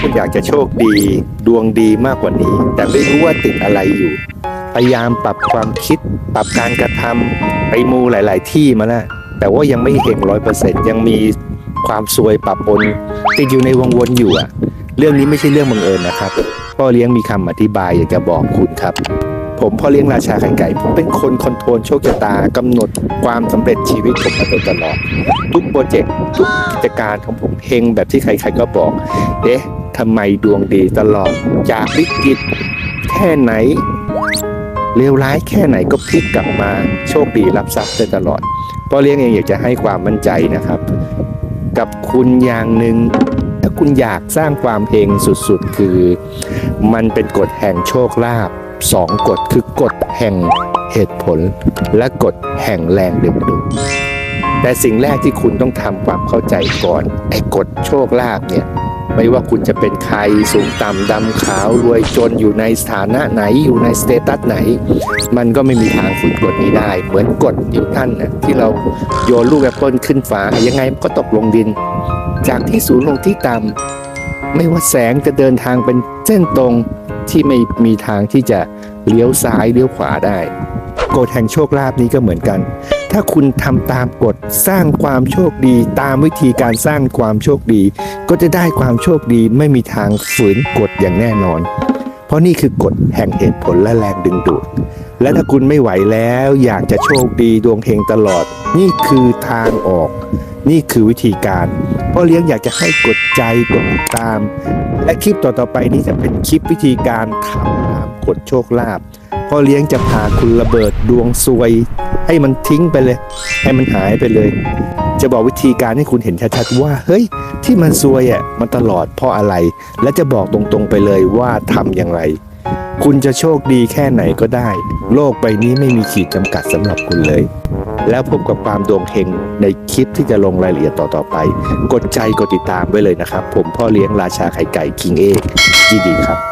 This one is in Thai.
คุณอยากจะโชคดี ดวงดีมากกว่านี้ แต่ไม่รู้ว่าติดอะไรอยู่ พยายามปรับความคิด ปรับการกระทำไปมูหลาย ๆ ที่มาแล้วแต่ว่ายังไม่เฮงร้อยเปอร์เซ็นต์ยังมีความซวยปรับปนติดอยู่ในวงวนอยู่อะเรื่องนี้ไม่ใช่เรื่องบังเอิญนะครับพ่อเลี้ยงมีคำอธิบายอยากจะบอกคุณครับ ผมพ่อเลี้ยงราชาไข่ไก่ผมเป็นคนคอนโทรลโชคชะตากำหนดความสำเร็จชีวิตผมมาโดยตลอด ทุกโปรเจกต์ทุกกิจการของผมเฮงแบบที่ใครๆก็บอก เอ๊ะ ทำไมดวงดีตลอด จากวิกฤตแค่ไหนเลวร้ายแค่ไหนก็พลิกกลับมาโชคดีรับทรัพย์ได้ตลอดพ่อเลี้ยงเองอยากจะให้ความมั่นใจนะครับ กับคุณอย่างหนึ่งถ้าคุณอยากสร้างความเฮงสุดๆ คือ มันเป็นกฎแห่งโชคลาภสองกฎคือกฎแห่งเหตุผล และกฎแห่งแรงดึงดูดแต่สิ่งแรกที่คุณต้องทำความเข้าใจก่อนไอ้กฎโชคลาภเนี่ย ไม่ว่าคุณจะเป็นใครสูงต่ำดำขาวรวยจนอยู่ในสถานะไหนอยู่ในสเตตัสไหน มันก็ไม่มีทางฝืนกฎนี้ได้ เหมือนกฎนิวตันนะที่เราโยนลูกแอปเปิลขึ้นฟ้ายังไงมันก็ตกลงดิน จากที่สูงลงที่ต่ำไม่ว่าแสงจะเดินทางเป็นเส้นตรงที่ไม่มีทางที่จะเลี้ยวซ้ายเลี้ยวขวาได้กฎแห่งโชคลาภนี้ก็เหมือนกัน ถ้าคุณทำตามกฎสร้างความโชคดี ตามวิธีการสร้างความโชคดี ก็จะได้ความโชคดีไม่มีทางฝืนกฎอย่างแน่นอน เพราะนี่คือกฎแห่งเหตุผลและแรงดึงดูด และถ้าคุณไม่ไหวแล้วอยากจะโชคดีดวงเฮงตลอด นี่คือทางออก นี่คือวิธีการพ่อเลี้ยงอยากจะให้กดใจกดตาม และคลิปต่อๆไปนี้จะเป็นคลิปวิธีการทำตามกฎโชคลาภพ่อเลี้ยงจะพาคุณระเบิดดวงซวย ให้มันทิ้งไปเลย ให้มันหายไปเลย จะบอกวิธีการให้คุณเห็นชัดๆว่า เฮ้ย ที่มันซวยอะมันตลอดเพราะอะไร และจะบอกตรงๆไปเลยว่าทำอย่างไร คุณจะโชคดีแค่ไหนก็ได้ โลกใบนี้ไม่มีขีดจำกัดสำหรับคุณเลย แล้วพบกับความดวงเฮงในคลิปที่จะลงรายละเอียดต่อๆไป กดใจกดติดตามไว้เลยนะครับ ผมพ่อเลี้ยงราชาไข่ไก่คิงเอกยินดีครับ